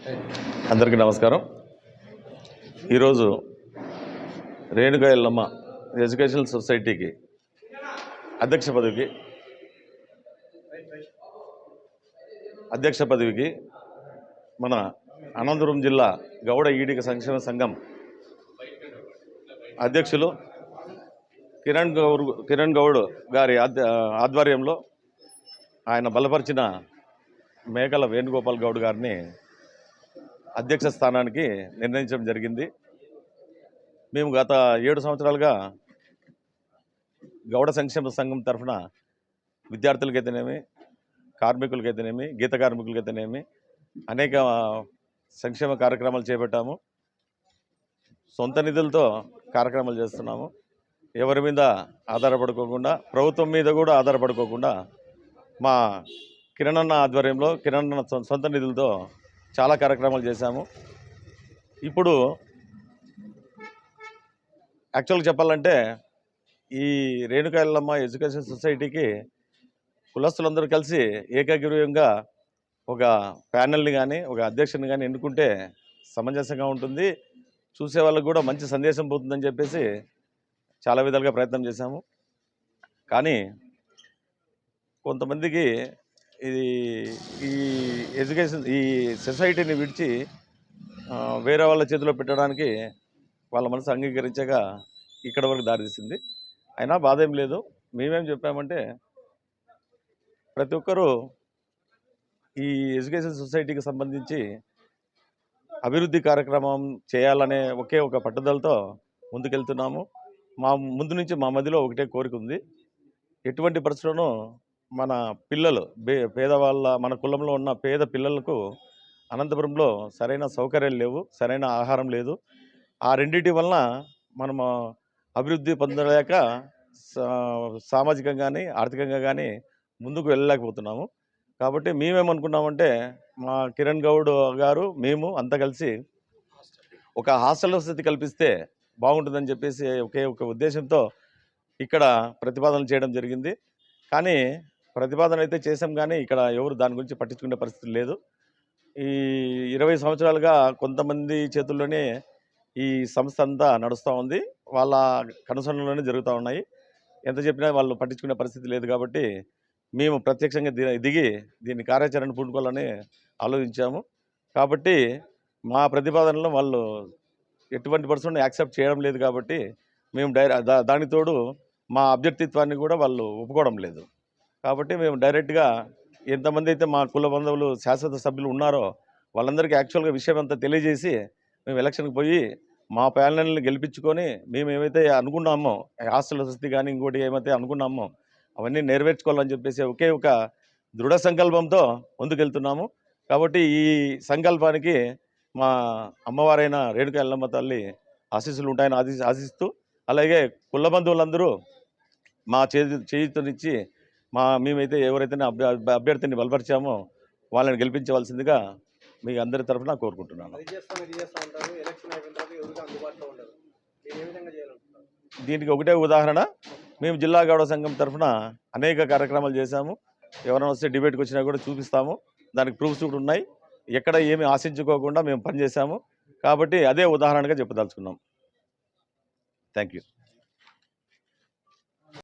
అందరికీ నమస్కారం. ఈరోజు రేణుకా ఎల్లమ్మ ఎడ్యుకేషనల్ సొసైటీకి అధ్యక్ష పదవికి అధ్యక్ష పదవికి మన అనంతపురం జిల్లా గౌడ ఈడిక సంక్షేమ సంఘం అధ్యక్షులు కిరణ్ గౌడ్ కిరణ్ గౌడ్ గారి ఆధ్వర్యంలో ఆయన బలపరిచిన మేకల వేణుగోపాల్ గౌడ్ గారిని అధ్యక్ష స్థానానికి నిర్ణయించడం జరిగింది. మేము గత ఏడు సంవత్సరాలుగా గౌడ సంక్షేమ సంఘం తరఫున విద్యార్థులకైతేనేమి కార్మికులకైతేనేమి గీత కార్మికులకైతేనేమి అనేక సంక్షేమ కార్యక్రమాలు చేపట్టాము. సొంత నిధులతో కార్యక్రమాలు చేస్తున్నాము. ఎవరి మీద ఆధారపడుకోకుండా ప్రభుత్వం మీద కూడా ఆధారపడుకోకుండా మా కిరణన్న ఆధ్వర్యంలో కిరణన్న సొంత నిధులతో చాలా కార్యక్రమాలు చేశాము. ఇప్పుడు యాక్చువల్గా చెప్పాలంటే ఈ రేణుకాయలమ్మ ఎడ్యుకేషన్ సొసైటీకి కులస్తులందరూ కలిసి ఏకాగ్రీయంగా ఒక ప్యానెల్ని కానీ ఒక అధ్యక్షుని కానీ ఎన్నుకుంటే సమంజసంగా ఉంటుంది. చూసే వాళ్ళకు కూడా మంచి సందేశం పోతుందని చెప్పేసి చాలా విధాలుగా ప్రయత్నం చేశాము. కానీ కొంతమందికి ఇది ఈ ఎడ్యుకేషన్ ఈ సొసైటీని విడిచి వేరే వాళ్ళ చేతిలో పెట్టడానికి వాళ్ళ మనసు అంగీకరించగా ఇక్కడ వరకు దారితీసింది అయినా బాధ ఏం లేదు. మేమేం చెప్పామంటే ప్రతి ఒక్కరూ ఈ ఎడ్యుకేషన్ సొసైటీకి సంబంధించి అభివృద్ధి కార్యక్రమం చేయాలనే ఒకే ఒక పట్టుదలతో ముందుకెళ్తున్నాము. మా ముందు నుంచి మా మధ్యలో ఒకటే కోరిక ఉంది. ఎటువంటి పరిస్థితుల్లోనూ మన పిల్లలు పేదవాళ్ళ మన కులంలో ఉన్న పేద పిల్లలకు అనంతపురంలో సరైన సౌకర్యాలు లేవు సరైన ఆహారం లేదు. ఆ రెండింటి వలన మనము అభివృద్ధి పొందలేక సా- సామాజికంగా కానీ ఆర్థికంగా కానీ ముందుకు వెళ్ళలేకపోతున్నాము. కాబట్టి మేమేమనుకున్నామంటే మా కిరణ్ గౌడ్ గారు మేము అంతా కలిసి ఒక హాస్టల్ వసతి కల్పిస్తే బాగుంటుందని చెప్పేసి ఒకే ఒక ఉద్దేశంతో ఇక్కడ ప్రతిపాదన చేయడం జరిగింది. కానీ ప్రతిపాదన అయితే చేసాం కానీ ఇక్కడ ఎవరు దాని గురించి పట్టించుకునే పరిస్థితి లేదు. ఈ ఇరవై సంవత్సరాలుగా కొంతమంది చేతుల్లోనే ఈ సంస్థ అంతా నడుస్తూ ఉంది. వాళ్ళ కనుసరణలోనే జరుగుతూ ఉన్నాయి. ఎంత చెప్పినా వాళ్ళు పట్టించుకునే పరిస్థితి లేదు కాబట్టి మేము ప్రత్యక్షంగా దిగి దీన్ని కార్యాచరణ పూనుకోవాలని ఆలోచించాము. కాబట్టి మా ప్రతిపాదనలో వాళ్ళు ఎటువంటి పర్సన్ యాక్సెప్ట్ చేయడం లేదు కాబట్టి మేము డైర దానితోడు దానికి తోడు మా అభ్యర్థిత్వాన్ని కూడా వాళ్ళు ఒప్పుకోవడం లేదు. కాబట్టి మేము డైరెక్ట్గా ఎంతమంది అయితే మా కుల బంధువులు శాశ్వత సభ్యులు ఉన్నారో వాళ్ళందరికీ యాక్చువల్గా విషయం అంతా తెలియజేసి మేము ఎలక్షన్కి పోయి మా ప్యానల్ని గెలిపించుకొని మేము ఏమైతే అనుకున్నామో హాస్టల్ వసతి కానీ ఇంకోటి ఏమైతే అనుకున్నామో అవన్నీ నెరవేర్చుకోవాలని చెప్పేసి ఒకే ఒక దృఢ సంకల్పంతో ముందుకెళ్తున్నాము. కాబట్టి ఈ సంకల్పానికి మా అమ్మవారైన రేణుక ఎల్లమ్మ తల్లి ఆశీస్సులు ఉంటాయని ఆశిస్తూ అలాగే కుల బంధువులందరూ మా చేతి చేయుతనిచ్చి మా మేమైతే ఎవరైతే అభ్య అభ్యర్థిని బలపరిచామో వాళ్ళని గెలిపించవలసిందిగా మీ అందరి తరఫున కోరుకుంటున్నాను. దీనికి ఒకటే ఉదాహరణ. మేము జిల్లా గౌడ సంఘం తరఫున అనేక కార్యక్రమాలు చేశాము. ఎవరైనా వస్తే డిబేట్కి వచ్చినా కూడా చూపిస్తాము. దానికి ప్రూఫ్స్ కూడా ఉన్నాయి. ఎక్కడ ఏమి ఆశించుకోకుండా మేము పనిచేశాము. కాబట్టి అదే ఉదాహరణగా చెప్పదలుచుకున్నాం. Thank you.